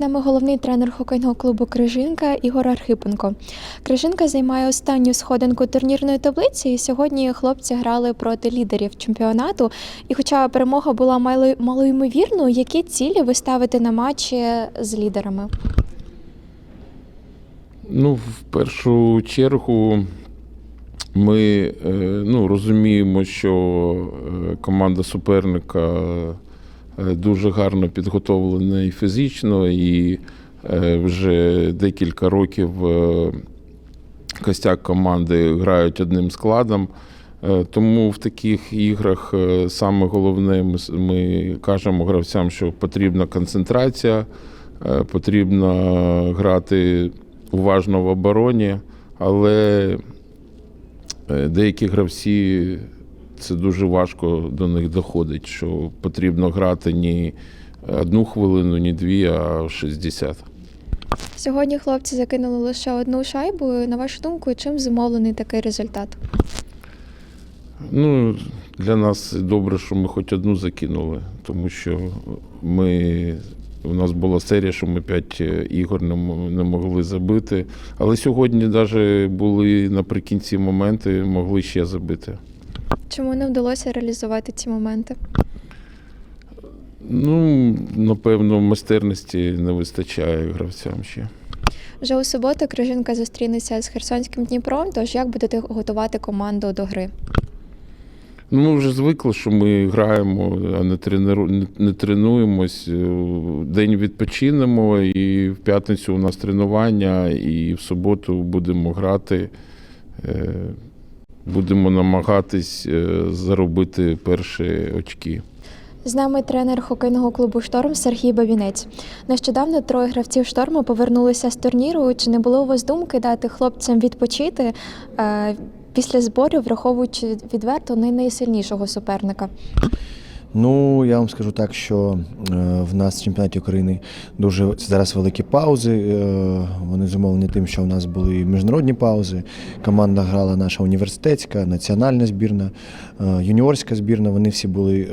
нами головний тренер хокейного клубу Крижинка Ігор Архипенко. Крижинка займає останню сходинку турнірної таблиці, і сьогодні хлопці грали проти лідерів чемпіонату. І хоча перемога була малоймовірною, які цілі ви ставите на матчі з лідерами? Ну, в першу чергу ми е, ну, розуміємо, що е, команда суперника дуже гарно підготовлена і фізично, і е, вже декілька років е, костяк команди грають одним складом. Е, Тому в таких іграх е, саме головне, ми, ми кажемо гравцям, що потрібна концентрація, е, потрібно грати уважно в обороні, але е, деякі гравці це дуже важко до них доходить, що потрібно грати не одну хвилину, не дві, а 60. Сьогодні хлопці закинули лише одну шайбу. На вашу думку, чим зумовлений такий результат? Ну, для нас добре, що ми хоч одну закинули, тому що ми, у нас була серія, що ми 5 ігор не, не могли забити. Але сьогодні навіть були наприкінці моменти, могли ще забити. Чому не вдалося реалізувати ці моменти? Ну, напевно, майстерності не вистачає гравцям ще. Вже у суботу Крижинка зустрінеться з Херсонським Дніпром. Тож як будете готувати команду до гри? Ну, ми вже звикли, що ми граємо, а не, тренеру... не- тренуємось. Е, День відпочинемо, і в п'ятницю у нас тренування, і в суботу будемо грати. Будемо намагатись е, заробити перші очки. З нами тренер хокейного клубу Шторм Сергій Бабінець. Нещодавно троє гравців шторму повернулися з турніру. Чи не було у вас думки дати хлопцям відпочити е, після зборів, враховуючи відверто не найсильнішого суперника? Ну, я вам скажу так, що е, в нас в чемпіонаті України дуже зараз великі паузи. Е, вони зумовлені тим, що в нас були міжнародні паузи. Команда грала наша університетська, національна збірна, е, юніорська збірна. Вони всі були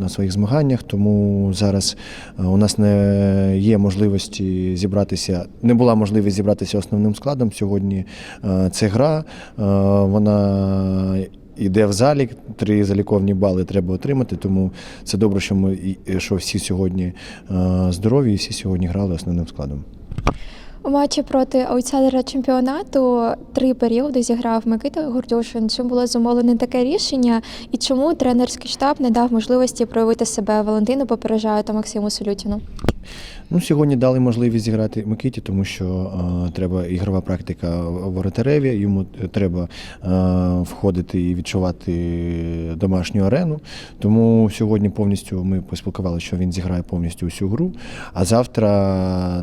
на своїх змаганнях, тому зараз у нас не є можливості зібратися. Не була можливість зібратися основним складом. Сьогодні це гра. Вона Іде в залік, три заліковні бали треба отримати, тому це добре, що ми що всі сьогодні е, здорові і всі сьогодні грали основним складом. У матчі проти аутсайдера чемпіонату три періоди зіграв Микита Гордюшин. Чим було зумовлене таке рішення, і чому тренерський штаб не дав можливості проявити себе Валентину Попережаю та Максиму Солютіну? Ну, сьогодні дали можливість зіграти Микиті, тому що е, треба ігрова практика воротареві, йому треба е, входити і відчувати домашню арену. Тому сьогодні повністю ми поспілкувалися, що він зіграє повністю усю гру. А завтра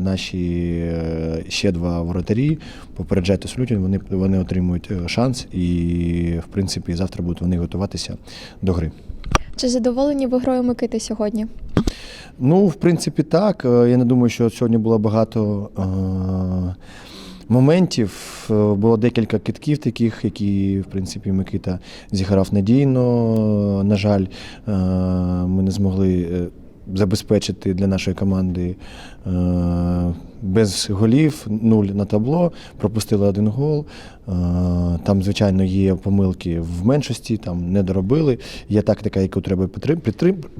наші е, ще два воротарі попереджайте Солютін, вони, вони отримують е, шанс і, в принципі, завтра будуть вони готуватися до гри. Чи задоволені ви грою Микити сьогодні? Ну, в принципі, так. Е, Я не думаю, що сьогодні було багато е- моментів. Е, Було декілька китків таких, які, в принципі, Микита зіграв надійно. На жаль, ми не змогли. Забезпечити для нашої команди е, без голів, нуль на табло, пропустили один гол. Е, там, звичайно, є помилки в меншості, там не доробили. Є тактика, яку треба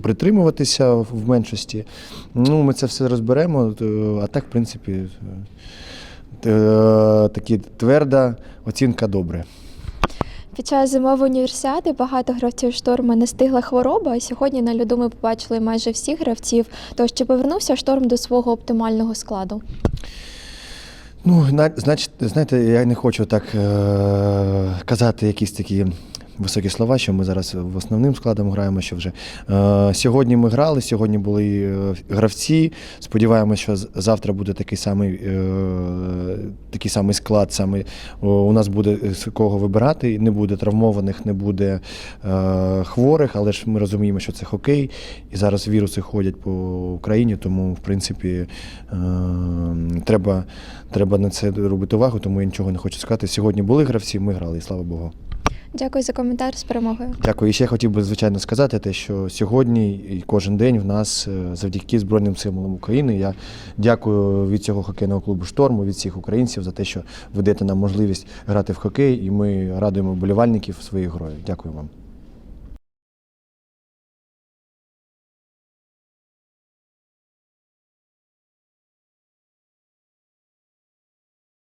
притримуватися в меншості. Ну, ми це все розберемо. е, А так, в принципі, такі тверда оцінка добре. Під час зимової універсіади багато гравців шторма не стигла хвороба. а Сьогодні на льоду ми побачили майже всіх гравців. Тож чи повернувся шторм до свого оптимального складу? Ну, значить, знаєте, я не хочу так е- казати якісь такі високі слова, що ми зараз в основним складом граємо. Що вже е- сьогодні ми грали, сьогодні були е, гравці. Сподіваємося, що завтра буде такий самий, е- такий самий склад. Саме у нас буде з кого вибирати. Не буде травмованих, не буде хворих, але ж ми розуміємо, що це хокей, і зараз віруси ходять по Україні, тому в принципі треба. Треба на це робити увагу, тому я нічого не хочу сказати. Сьогодні були гравці, ми грали, і слава Богу. Дякую за коментар з перемогою. Дякую. І ще хотів би звичайно сказати те, що сьогодні і кожен день в нас е, завдяки Збройним символам України. Я дякую від цього хокейного клубу Шторму, від всіх українців за те, що ви даєте нам можливість грати в хокей, і ми радуємо болівальників своєю грою. Дякую вам.